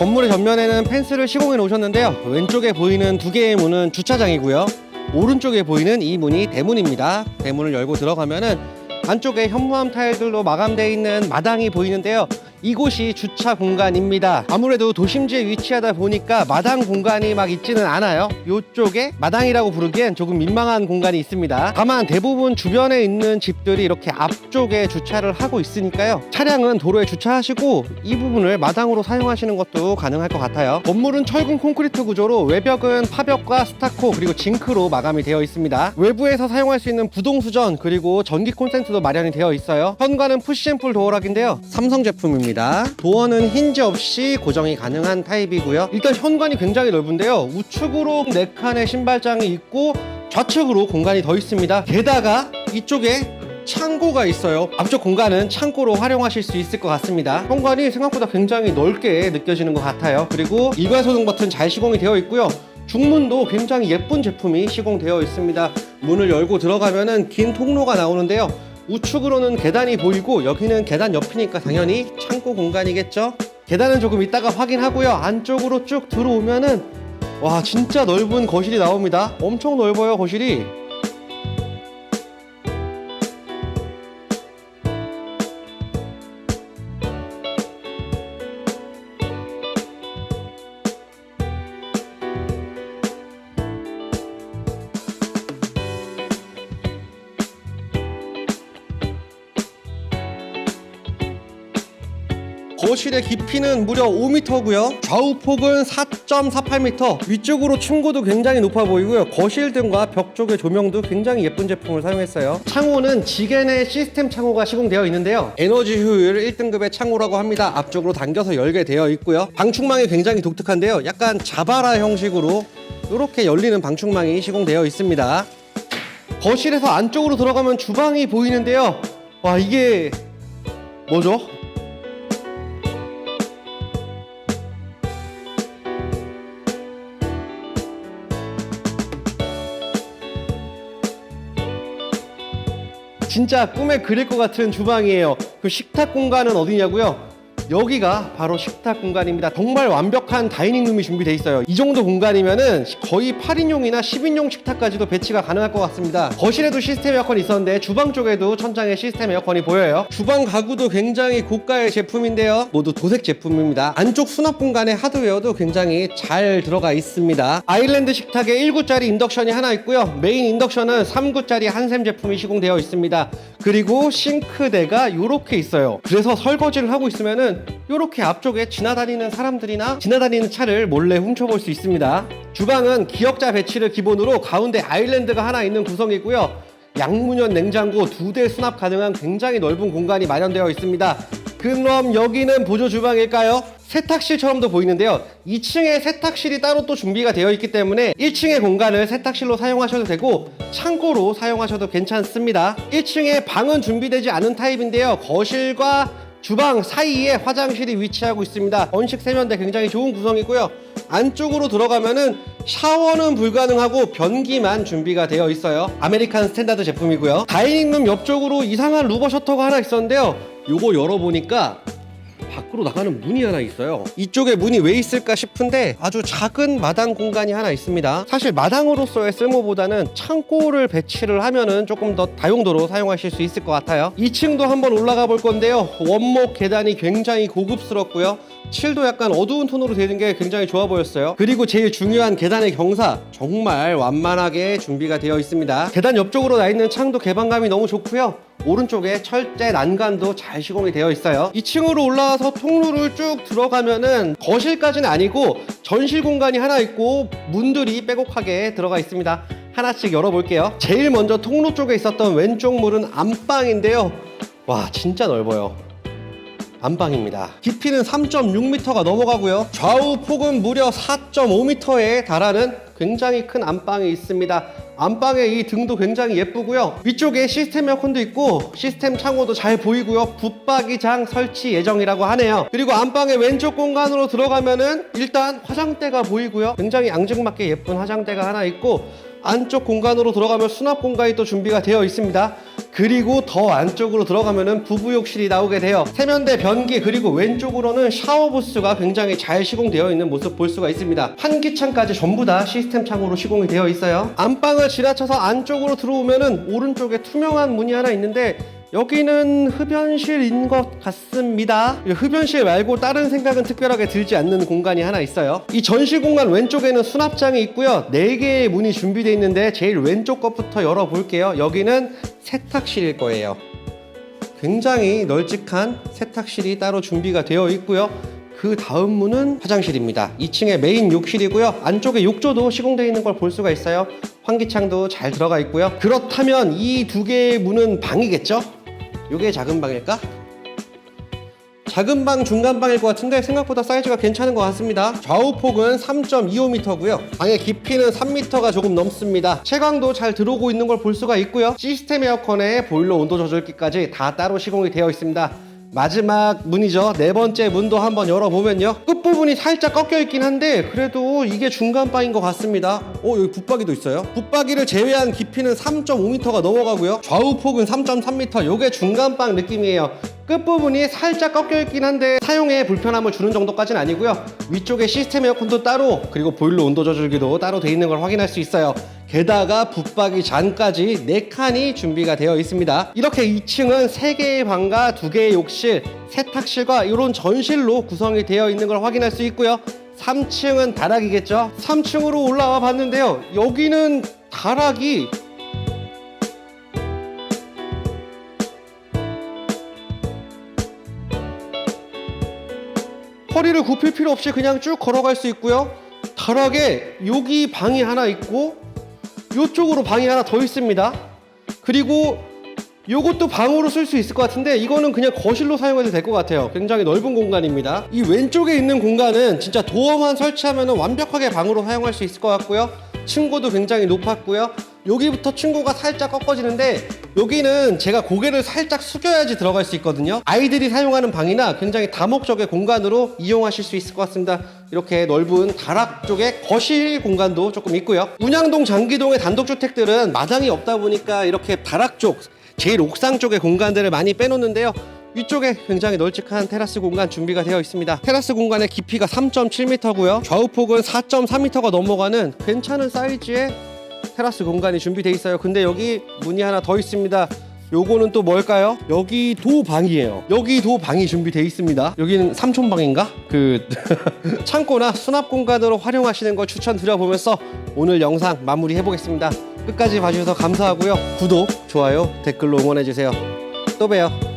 건물의 전면에는 펜스를 시공해 놓으셨는데요. 왼쪽에 보이는 두 개의 문은 주차장이고요. 오른쪽에 보이는 이 문이 대문입니다. 대문을 열고 들어가면은 안쪽에 현무암 타일들로 마감되어 있는 마당이 보이는데요. 이곳이 주차 공간입니다. 아무래도 도심지에 위치하다 보니까 마당 공간이 막 있지는 않아요. 이쪽에 마당이라고 부르기엔 조금 민망한 공간이 있습니다. 다만 대부분 주변에 있는 집들이 이렇게 앞쪽에 주차를 하고 있으니까요. 차량은 도로에 주차하시고 이 부분을 마당으로 사용하시는 것도 가능할 것 같아요. 건물은 철근 콘크리트 구조로 외벽은 파벽과 스타코 그리고 징크로 마감이 되어 있습니다. 외부에서 사용할 수 있는 부동 수전 그리고 전기 콘센트도 마련이 되어 있어요. 현관은 푸시앤풀 도어락인데요. 삼성 제품입니다. 도어는 힌지 없이 고정이 가능한 타입이고요. 일단 현관이 굉장히 넓은데요. 우측으로 네 칸의 신발장이 있고 좌측으로 공간이 더 있습니다. 게다가 이쪽에 창고가 있어요. 앞쪽 공간은 창고로 활용하실 수 있을 것 같습니다. 현관이 생각보다 굉장히 넓게 느껴지는 것 같아요. 그리고 일괄 소등 버튼 잘 시공이 되어 있고요. 중문도 굉장히 예쁜 제품이 시공되어 있습니다. 문을 열고 들어가면은 긴 통로가 나오는데요. 우측으로는 계단이 보이고 여기는 계단 옆이니까 당연히 창고 공간이겠죠. 계단은 조금 이따가 확인하고요. 안쪽으로 쭉 들어오면은 와 진짜 넓은 거실이 나옵니다. 엄청 넓어요 거실이. 거실의 깊이는 무려 5m고요. 좌우 폭은 4.48m. 위쪽으로 층고도 굉장히 높아 보이고요. 거실 등과 벽 쪽의 조명도 굉장히 예쁜 제품을 사용했어요. 창호는 지겐의 시스템 창호가 시공되어 있는데요. 에너지 효율 1등급의 창호라고 합니다. 앞쪽으로 당겨서 열게 되어 있고요. 방충망이 굉장히 독특한데요. 약간 자바라 형식으로 이렇게 열리는 방충망이 시공되어 있습니다. 거실에서 안쪽으로 들어가면 주방이 보이는데요. 와 이게 뭐죠? 진짜 꿈에 그릴 것 같은 주방이에요. 그 식탁 공간은 어디냐고요? 여기가 바로 식탁 공간입니다. 정말 완벽한 다이닝룸이 준비되어 있어요. 이 정도 공간이면은 거의 8인용이나 10인용 식탁까지도 배치가 가능할 것 같습니다. 거실에도 시스템 에어컨이 있었는데 주방 쪽에도 천장에 시스템 에어컨이 보여요. 주방 가구도 굉장히 고가의 제품인데요. 모두 도색 제품입니다. 안쪽 수납 공간에 하드웨어도 굉장히 잘 들어가 있습니다. 아일랜드 식탁에 1구짜리 인덕션이 하나 있고요. 메인 인덕션은 3구짜리 한샘 제품이 시공되어 있습니다. 그리고 싱크대가 이렇게 있어요. 그래서 설거지를 하고 있으면은 이렇게 앞쪽에 지나다니는 사람들이나 지나다니는 차를 몰래 훔쳐볼 수 있습니다. 주방은 기역자 배치를 기본으로 가운데 아일랜드가 하나 있는 구성이고요. 양문형 냉장고 두 대 수납 가능한 굉장히 넓은 공간이 마련되어 있습니다. 그럼 여기는 보조 주방일까요? 세탁실처럼도 보이는데요. 2층에 세탁실이 따로 또 준비가 되어 있기 때문에 1층의 공간을 세탁실로 사용하셔도 되고 창고로 사용하셔도 괜찮습니다. 1층에 방은 준비되지 않은 타입인데요. 거실과 주방 사이에 화장실이 위치하고 있습니다. 원식 세면대 굉장히 좋은 구성이고요. 안쪽으로 들어가면은 샤워는 불가능하고 변기만 준비가 되어 있어요. 아메리칸 스탠다드 제품이고요. 다이닝룸 옆쪽으로 이상한 루버 셔터가 하나 있었는데요. 요거 열어보니까 밖으로 나가는 문이 하나 있어요. 이쪽에 문이 왜 있을까 싶은데 아주 작은 마당 공간이 하나 있습니다. 사실 마당으로서의 쓸모보다는 창고를 배치를 하면은 조금 더 다용도로 사용하실 수 있을 것 같아요. 2층도 한번 올라가 볼 건데요. 원목 계단이 굉장히 고급스럽고요. 칠도 약간 어두운 톤으로 되는 게 굉장히 좋아 보였어요. 그리고 제일 중요한 계단의 경사 정말 완만하게 준비가 되어 있습니다. 계단 옆쪽으로 나 있는 창도 개방감이 너무 좋고요. 오른쪽에 철제 난간도 잘 시공이 되어 있어요. 2층으로 올라와서 통로를 쭉 들어가면은 거실까지는 아니고 전실 공간이 하나 있고 문들이 빼곡하게 들어가 있습니다. 하나씩 열어볼게요. 제일 먼저 통로 쪽에 있었던 왼쪽 문은 안방인데요. 와 진짜 넓어요. 안방입니다. 깊이는 3.6m가 넘어가고요. 좌우 폭은 무려 4.5m에 달하는 굉장히 큰 안방이 있습니다. 안방의 이 등도 굉장히 예쁘고요. 위쪽에 시스템 에어컨도 있고 시스템 창호도 잘 보이고요. 붙박이장 설치 예정이라고 하네요. 그리고 안방의 왼쪽 공간으로 들어가면은 일단 화장대가 보이고요. 굉장히 앙증맞게 예쁜 화장대가 하나 있고 안쪽 공간으로 들어가면 수납 공간이 또 준비가 되어 있습니다. 그리고 더 안쪽으로 들어가면은 부부욕실이 나오게 돼요. 세면대 변기 그리고 왼쪽으로는 샤워 부스가 굉장히 잘 시공되어 있는 모습 볼 수가 있습니다. 환기창까지 전부 다 시스템 창으로 시공이 되어 있어요. 안방을 지나쳐서 안쪽으로 들어오면은 오른쪽에 투명한 문이 하나 있는데 여기는 흡연실인 것 같습니다. 이 흡연실 말고 다른 생각은 특별하게 들지 않는 공간이 하나 있어요. 이 전시 공간 왼쪽에는 수납장이 있고요. 네 개의 문이 준비되어 있는데 제일 왼쪽 것부터 열어볼게요. 여기는 세탁실일 거예요. 굉장히 널찍한 세탁실이 따로 준비가 되어 있고요. 그 다음 문은 화장실입니다. 2층에 메인 욕실이고요. 안쪽에 욕조도 시공되어 있는 걸 볼 수가 있어요. 환기창도 잘 들어가 있고요. 그렇다면 이 두 개의 문은 방이겠죠? 이게 작은 방일까? 작은 방, 중간 방일 것 같은데 생각보다 사이즈가 괜찮은 것 같습니다. 좌우 폭은 3.25m고요. 방의 깊이는 3m가 조금 넘습니다. 채광도 잘 들어오고 있는 걸 볼 수가 있고요. 시스템 에어컨에 보일러 온도 조절기까지 다 따로 시공이 되어 있습니다. 마지막 문이죠. 네 번째 문도 한번 열어보면요. 끝부분이 살짝 꺾여 있긴 한데 그래도 이게 중간 방인 것 같습니다. 어 여기 붙박이도 있어요. 붙박이를 제외한 깊이는 3.5m가 넘어가고요. 좌우 폭은 3.3m. 요게 중간 방 느낌이에요. 끝부분이 살짝 꺾여 있긴 한데 사용에 불편함을 주는 정도까지는 아니고요. 위쪽에 시스템 에어컨도 따로 그리고 보일러 온도 조절기도 따로 되어 있는 걸 확인할 수 있어요. 게다가 붙박이 잔까지 4칸이 준비가 되어 있습니다. 이렇게 2층은 3개의 방과 2개의 욕실, 세탁실과 이런 전실로 구성이 되어 있는 걸 확인할 수 있고요. 3층은 다락이겠죠? 3층으로 올라와 봤는데요. 여기는 다락이 허리를 굽힐 필요 없이 그냥 쭉 걸어갈 수 있고요. 다락에 여기 방이 하나 있고 이쪽으로 방이 하나 더 있습니다. 그리고 요것도 방으로 쓸 수 있을 것 같은데 이거는 그냥 거실로 사용해도 될 것 같아요. 굉장히 넓은 공간입니다. 이 왼쪽에 있는 공간은 진짜 도어만 설치하면 완벽하게 방으로 사용할 수 있을 것 같고요. 층고도 굉장히 높았고요. 여기부터 층고가 살짝 꺾어지는데 여기는 제가 고개를 살짝 숙여야지 들어갈 수 있거든요. 아이들이 사용하는 방이나 굉장히 다목적의 공간으로 이용하실 수 있을 것 같습니다. 이렇게 넓은 다락 쪽에 거실 공간도 조금 있고요. 운양동, 장기동의 단독주택들은 마당이 없다 보니까 이렇게 다락 쪽, 제일 옥상 쪽의 공간들을 많이 빼놓는데요. 위쪽에 굉장히 널찍한 테라스 공간 준비가 되어 있습니다. 테라스 공간의 깊이가 3.7m고요. 좌우폭은 4.3m가 넘어가는 괜찮은 사이즈의 테라스 공간이 준비되어 있어요. 근데 여기 문이 하나 더 있습니다. 요거는 또 뭘까요? 여기 도 방이에요. 여기 도 방이 준비되어 있습니다. 여기는 삼촌방인가? 그 창고나 수납 공간으로 활용하시는 걸 추천드려보면서 오늘 영상 마무리해 보겠습니다. 끝까지 봐주셔서 감사하고요. 구독, 좋아요, 댓글로 응원해 주세요. 또 봬요.